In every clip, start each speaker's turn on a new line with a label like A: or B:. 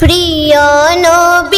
A: প্রিয় নবী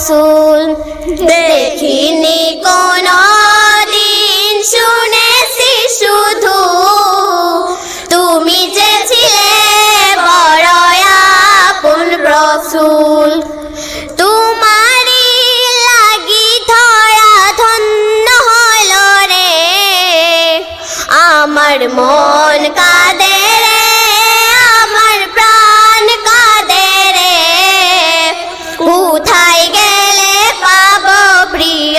A: রসুল দেখিনি কোন দিন শুনেছি শুধু তুমি যে ছিলে বড় আপন রসুল।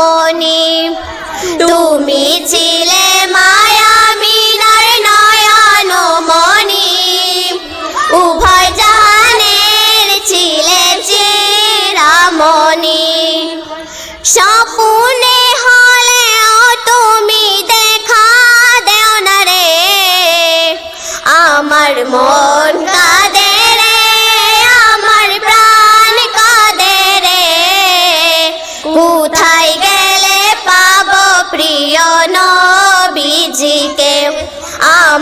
A: চিরমণি তুমি ছিলে মায়া মিনার নয়ন মনি। উভয় জাহানের ছিলেন চিরামণি স্বপ্নে হলেও তুমি দেখা দেও না রে। আমার মন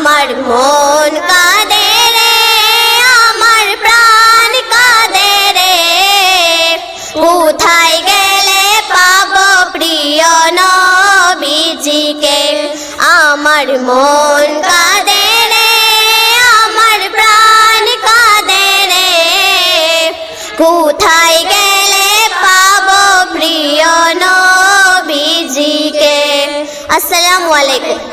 A: আমার মন কাঁদে রে আমার প্রাণ কাঁদে রে কোথায় গেলে পাবো প্রিয় নবীজিকে আমার মন কাঁদে রে আমার প্রাণ কাঁদে রে কোথায় গেলে পাবো প্রিয় নবীজিকে আসসালামু আলাইকুম